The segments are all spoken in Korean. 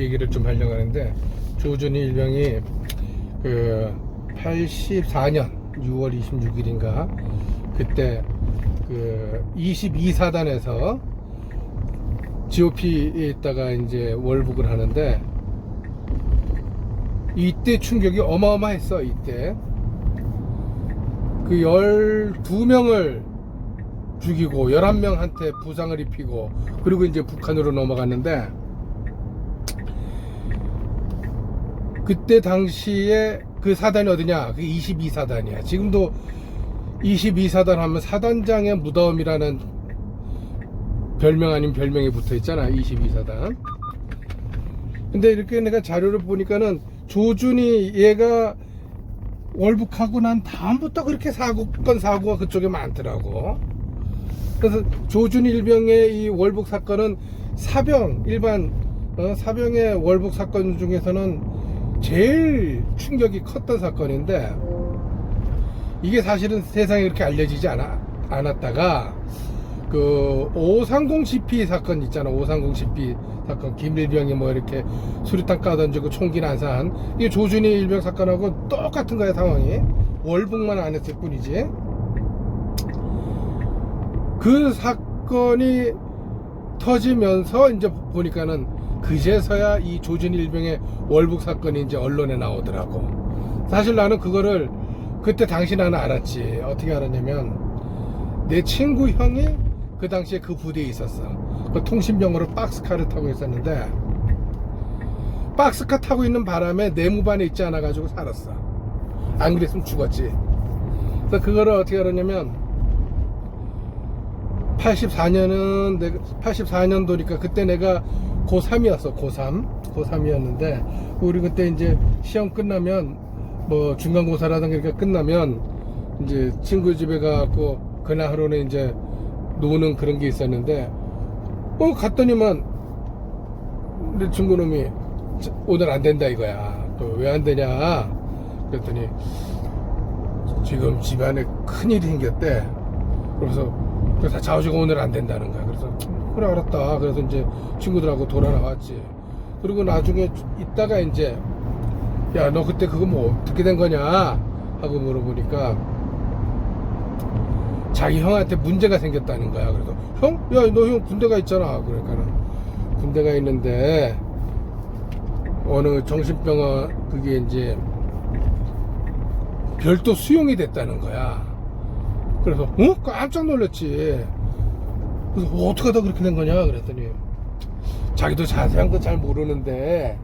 얘기를 좀 하려고 하는데 조준희 일병이 그 84년 6월 26일인가 그때 그 22사단에서 GOP에 있다가 이제 월북을 하는데 이때 충격이 어마어마했어 이때. 그 12명을 죽이고 11명한테 부상을 입히고 그리고 이제 북한으로 넘어갔는데 그때 당시에 그 사단이 어디냐? 그 22사단이야. 지금도 22사단 하면 사단장의 무덤이라는 별명 아닌 별명이 붙어 있잖아 22사단. 근데 이렇게 내가 자료를 보니까는 조준이 얘가 월북하고 난 다음부터 그렇게 사고건 사고가 그쪽에 많더라고. 그래서 조준 일병의 이 월북 사건은 사병 일반 어, 사병의 월북 사건 중에서는 제일 충격이 컸던 사건인데 이게 사실은 세상에 그렇게 알려지지 않아, 않았다가 그 530 CP 사건 있잖아. 530 CP 사건. 김일병이 뭐 이렇게 수류탄 까던지고 총기 난사한 이게 조준희 일병 사건하고 똑같은 거야 상황이. 월북만 안 했을 뿐이지. 그 사건이 터지면서 이제 보니까는 그제서야 이 조준 일병의 월북 사건이 이제 언론에 나오더라고. 사실 나는 그거를 그때 당시 나는 알았지. 어떻게 알았냐면 내 친구 형이 그 당시에 그 부대에 있었어. 그 통신병으로 박스카를 타고 있었는데 박스카 타고 있는 바람에 내무반에 있지 않아 가지고 살았어. 안 그랬으면 죽었지. 그래서 그거를 어떻게 알았냐면 84년은 내가 84년도니까 그때 내가 고3이었어 고3 고3이었는데 우리 그때 이제 시험 끝나면 뭐 중간고사라든가 이렇게 끝나면 이제 친구 집에 가갖고 그날 하루는 이제 노는 그런 게 있었는데 어 갔더니만 내 친구놈이 저- 오늘 안 된다 이거야. 왜안 되냐? 그랬더니 지금 집안에 큰일이 생겼대. 그래서 그래서 자우지가 오늘 안 된다는 거야. 그래서 그래 알았다. 그래서 이제 친구들하고 돌아 나왔지. 그리고 나중에 있다가 이제 야 너 그때 그거 뭐 어떻게 된 거냐 하고 물어보니까 자기 형한테 문제가 생겼다는 거야. 그래서 형? 야 너 형 군대가 있잖아. 그러니까는 군대가 있는데 어느 정신병원 그게 이제 별도 수용이 됐다는 거야. 그래서 어? 깜짝 놀랐지. 그래서 어, 어떻게 하다 그렇게 된 거냐? 그랬더니 자기도 자세한 건 잘 모르는데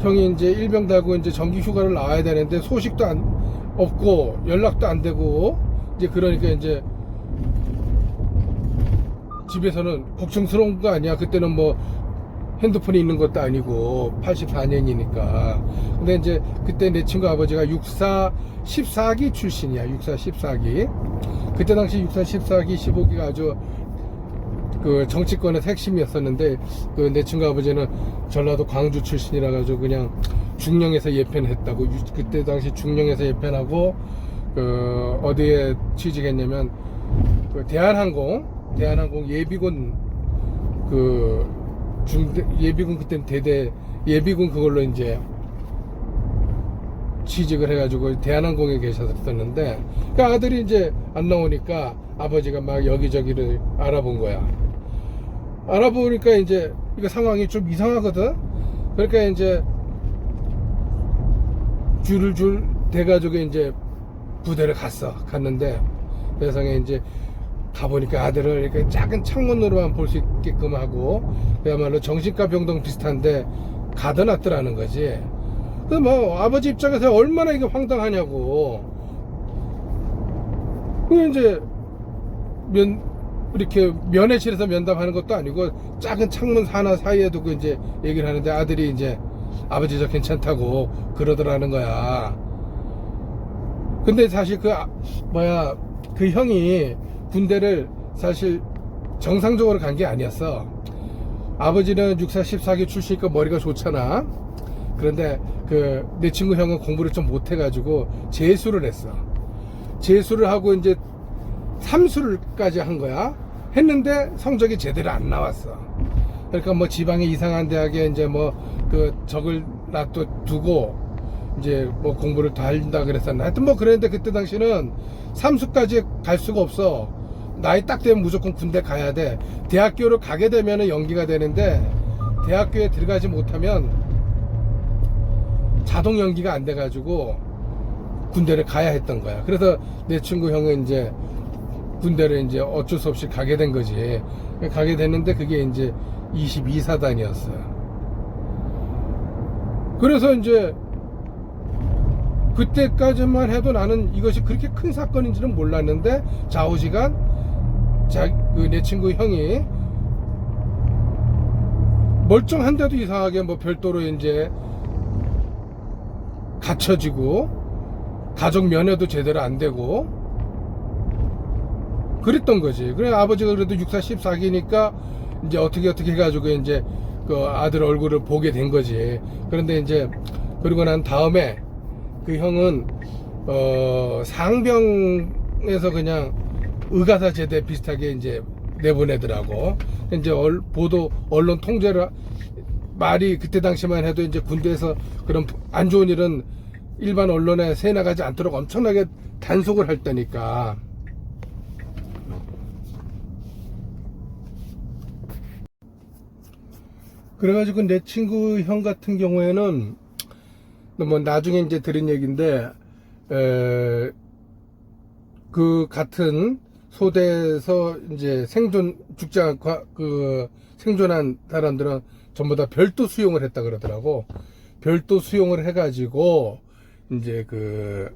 형이 이제 일병 달고 이제 정기 휴가를 나와야 되는데 소식도 안 없고 연락도 안 되고 이제 그러니까 이제 집에서는 걱정스러운 거 아니야? 그때는 뭐 핸드폰이 있는 것도 아니고 84년이니까. 근데 이제 그때 내 친구 아버지가 육사 14기 출신이야. 육사 14기 그때 당시 육사 14기 15기가 아주 그 정치권의 핵심이었었는데 그 내 친구 아버지는 전라도 광주 출신이라 가지고 그냥 중령에서 예편했다고 유- 그때 당시 중령에서 예편하고 그 어디에 취직했냐면 그 대한항공 대한항공 예비군 그 중대 예비군 그때 대대 예비군 그걸로 이제 취직을 해가지고 대한항공에 계셨었는데 그 아들이 이제 안 나오니까 아버지가 막 여기저기를 알아본 거야. 알아보니까 이제 이거 상황이 좀 이상하거든. 그러니까 이제 줄을 줄 대가지고 이제 부대를 갔어. 갔는데 세상에 이제 가보니까 아들을 이렇게 작은 창문으로만 볼 수 있게끔 하고 그야말로 정신과 병동 비슷한데 가둬놨더라는 거지. 그 뭐 아버지 입장에서 얼마나 이게 황당하냐고. 그 이제 면 이렇게 면회실에서 면담하는 것도 아니고 작은 창문 하나 사이에 두고 이제 얘기를 하는데 아들이 이제 아버지 저 괜찮다고 그러더라는 거야. 근데 사실 그 아- 뭐야 그 형이 군대를 사실 정상적으로 간 게 아니었어. 아버지는 64 14기 출신이니까 머리가 좋잖아. 그런데 그 내 친구 형은 공부를 좀 못해가지고 재수를 했어. 재수를 하고 이제 삼수를까지 한 거야. 했는데 성적이 제대로 안 나왔어. 그러니까 뭐 지방의 이상한 대학에 이제 뭐 그 적을 놔둬 두고 이제 뭐 공부를 더 한다 그랬었나 하여튼 뭐 그랬는데 그때 당시는 삼수까지 갈 수가 없어 나이 딱 되면 무조건 군대 가야 돼 대학교를 가게 되면은 연기가 되는데 대학교에 들어가지 못하면 자동 연기가 안 돼가지고 군대를 가야 했던 거야. 그래서 내 친구 형은 이제 군대를 이제 어쩔 수 없이 가게 된 거지. 가게 됐는데 그게 이제 22사단이었어요. 그래서 이제 그때까지만 해도 나는 이것이 그렇게 큰 사건인지는 몰랐는데 좌우지간 그내 친구 형이 멀쩡한데도 이상하게 뭐 별도로 이제 갇혀지고 가족 면회도 제대로 안 되고 그랬던 거지. 그래 아버지가 그래도 64, 14기니까 이제 어떻게 어떻게 해가지고 이제 그 아들 얼굴을 보게 된 거지. 그런데 이제 그러고 난 다음에 그 형은 어 상병에서 그냥 의가사 제대 비슷하게 이제 내보내더라고. 이제 얼, 보도 언론 통제를 말이 그때 당시만 해도 이제 군대에서 그런 안 좋은 일은 일반 언론에 새 나가지 않도록 엄청나게 단속을 할 때니까. 그래가지고 내 친구 형 같은 경우에는 뭐 나중에 이제 들은 얘기인데 에, 그 같은 소대에서 이제 생존 않고 그 생존한 사람들은 전부 다 별도 수용을 했다 그러더라고 별도 수용을 해가지고 이제 그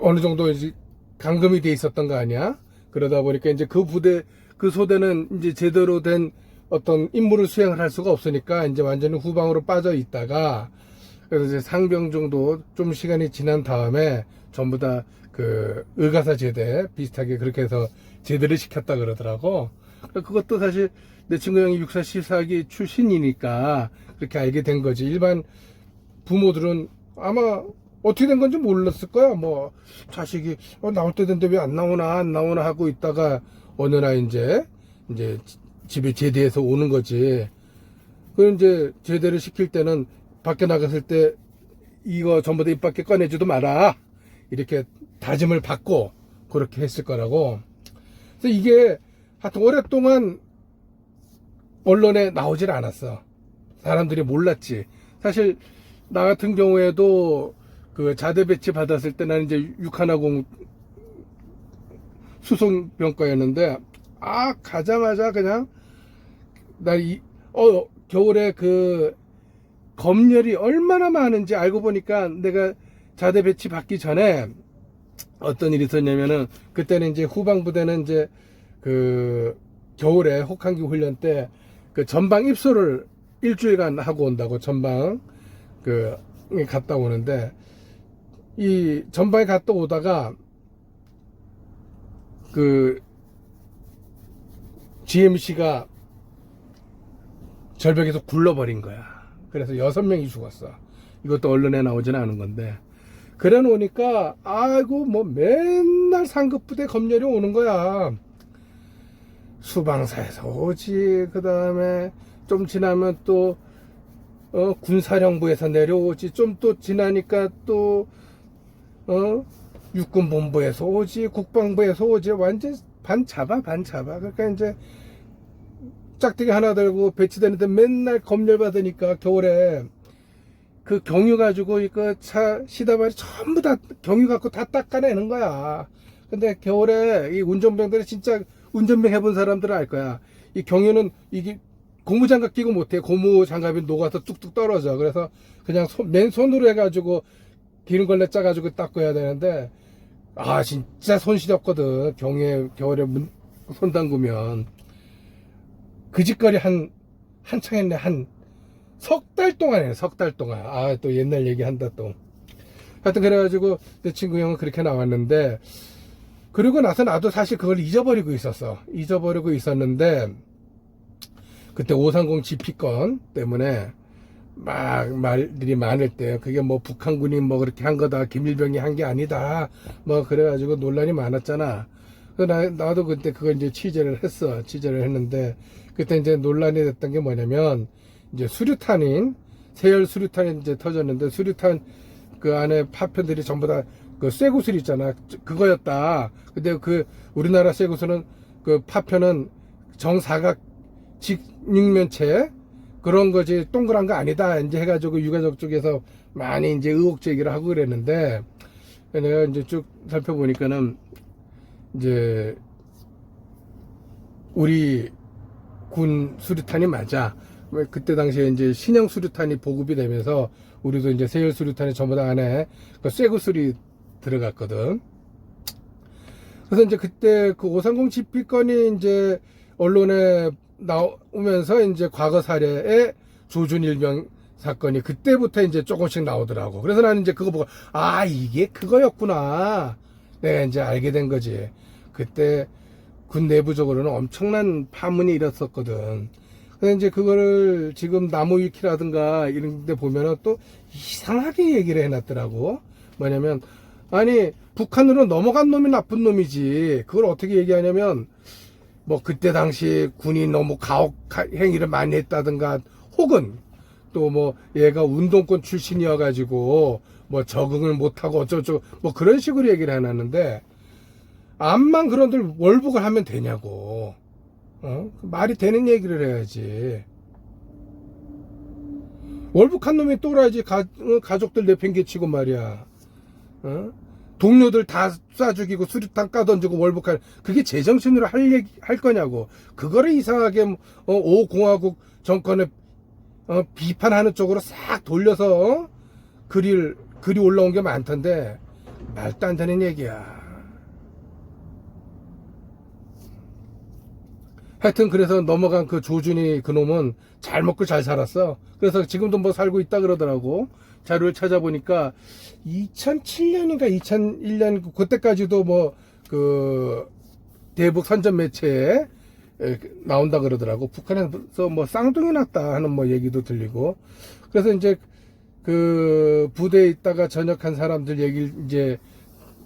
어느 정도 이제 감금이 돼 있었던 거 아니야 그러다 보니까 이제 그 부대 그 소대는 이제 제대로 된 어떤 임무를 수행을 할 수가 없으니까 이제 완전히 후방으로 빠져 있다가 그래서 이제 상병 정도 좀 시간이 지난 다음에 전부 다 그 의가사 제대 비슷하게 그렇게 해서 제대를 시켰다 그러더라고. 그것도 사실 내 친구 형이 64, 14기 출신이니까 그렇게 알게 된 거지. 일반 부모들은 아마 어떻게 된 건지 몰랐을 거야. 뭐 자식이 어, 나올 때 됐는데 왜 안 나오나 안 나오나 하고 있다가 어느 날 이제 이제 집에 제대해서 오는 거지. 그 이제 제대를 시킬 때는 밖에 나갔을 때 이거 전부 다 입 밖에 꺼내지도 마라. 이렇게 다짐을 받고 그렇게 했을 거라고. 그래서 이게 하여튼 오랫동안 언론에 나오질 않았어. 사람들이 몰랐지. 사실 나 같은 경우에도 그 자대 배치 받았을 때 나는 이제 6하나공 수송병과였는데 아 가자마자 그냥 나이어 겨울에 그 검열이 얼마나 많은지 알고 보니까 내가 자대 배치 받기 전에 어떤 일이 있었냐면은 그때는 이제 후방 부대는 이제 그 겨울에 혹한기 훈련 때 그 전방 입소를 일주일간 하고 온다고 전방 그 갔다 오는데 이 전방에 갔다 오다가 그 GMC가 절벽에서 굴러버린 거야. 그래서 여섯 명이 죽었어. 이것도 언론에 나오지는 않은 건데. 그래 놓으니까, 아이고, 뭐 맨날 상급부대 검열이 오는 거야. 수방사에서 오지, 그 다음에 좀 지나면 또, 어, 군사령부에서 내려오지, 좀 또 지나니까 또, 어, 육군본부에서 오지, 국방부에서 오지, 완전 반 잡아, 반 잡아. 그러니까 이제, 짝대기 하나 들고 배치되는데 맨날 검열 받으니까 겨울에 그 경유 가지고 이거 차 시다발이 전부 다 경유 갖고 다 닦아내는 거야. 근데 겨울에 이 운전병들이 진짜 운전병 해본 사람들은 알 거야. 이 경유는 이게 고무 장갑 끼고 못해. 고무 장갑이 녹아서 뚝뚝 떨어져. 그래서 그냥 손, 맨손으로 해가지고 기름 걸레 짜가지고 닦아야 되는데 아 진짜 손 시렵거든. 경유에 겨울에 문, 손 담그면. 그 짓거리 한, 한창 했네. 한, 석 달 동안 해, 석 달 동안. 아, 또 옛날 얘기 한다, 또. 하여튼, 그래가지고, 내 친구 형은 그렇게 나왔는데, 그리고 나서 나도 사실 그걸 잊어버리고 있었어. 잊어버리고 있었는데, 그때 530 GP건 때문에, 막 말들이 많을 때, 그게 뭐 북한군이 뭐 그렇게 한 거다, 김일병이 한 게 아니다, 뭐 그래가지고 논란이 많았잖아. 그 나, 나도 그때 그걸 이제 취재를 했어. 취재를 했는데, 그때 이제 논란이 됐던 게 뭐냐면 이제 수류탄인 세열 수류탄이 이제 터졌는데 수류탄 그 안에 파편들이 전부 다 그 쇠구슬 있잖아 그거였다. 근데 그 우리나라 쇠구슬은 그 파편은 정사각 직육면체 그런 거지 동그란 거 아니다. 이제 해가지고 유가족 쪽에서 많이 이제 의혹 제기를 하고 그랬는데 내가 이제 쭉 살펴보니까는 이제 우리 군 수류탄이 맞아. 왜 그때 당시에 이제 신형 수류탄이 보급이 되면서 우리도 이제 세열 수류탄이 전부 다 안에 그 쇠구슬이 들어갔거든. 그래서 이제 그때 그 530 집비건이 이제 언론에 나오면서 이제 과거 사례의 조준 일병 사건이 그때부터 이제 조금씩 나오더라고. 그래서 나는 이제 그거 보고 아 이게 그거였구나. 내가 이제 알게 된 거지. 그때 군 내부적으로는 엄청난 파문이 일었었거든. 근데 이제 그거를 지금 나무 위키라든가 이런 데 보면은 또 이상하게 얘기를 해놨더라고. 뭐냐면, 아니, 북한으로 넘어간 놈이 나쁜 놈이지. 그걸 어떻게 얘기하냐면, 뭐, 그때 당시 군이 너무 가혹 행위를 많이 했다든가, 혹은, 또 뭐, 얘가 운동권 출신이어 가지고, 뭐, 적응을 못하고 어쩌고저쩌고, 뭐, 그런 식으로 얘기를 해놨는데, 암만 그런들 월북을 하면 되냐고. 어? 말이 되는 얘기를 해야지. 월북한 놈이 또라이지 가, 어, 가족들 내팽개치고 말이야. 어? 동료들 다 쏴 죽이고 수류탄 까던지고 월북할 그게 제정신으로 할 얘기 할 거냐고. 그거를 이상하게 어, 오 공화국 정권을 어, 비판하는 쪽으로 싹 돌려서 어? 글이 글이 올라온 게 많던데 말도 안 되는 얘기야. 하여튼 그래서 넘어간 그 조준이 그놈은 잘 먹고 잘 살았어. 그래서 지금도 뭐 살고 있다 그러더라고. 자료를 찾아보니까 2007년인가 2001년 그때까지도 뭐 그 대북 선전 매체에 에, 나온다 그러더라고. 북한에서 뭐 쌍둥이 났다 하는 뭐 얘기도 들리고. 그래서 이제 그 부대에 있다가 전역한 사람들 얘기를 이제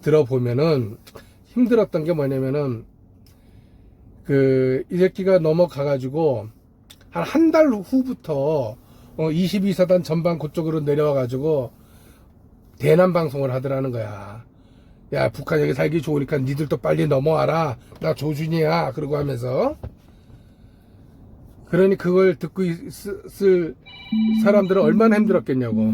들어보면은 힘들었던 게 뭐냐면은 그, 이 새끼가 넘어가 가지고, 한 한 달 후부터, 어, 22사단 전방 그쪽으로 내려와 가지고, 대남 방송을 하더라는 거야. 야, 북한 여기 살기 좋으니까 니들도 빨리 넘어와라. 나 조준이야. 그러고 하면서. 그러니 그걸 듣고 있을 사람들은 얼마나 힘들었겠냐고.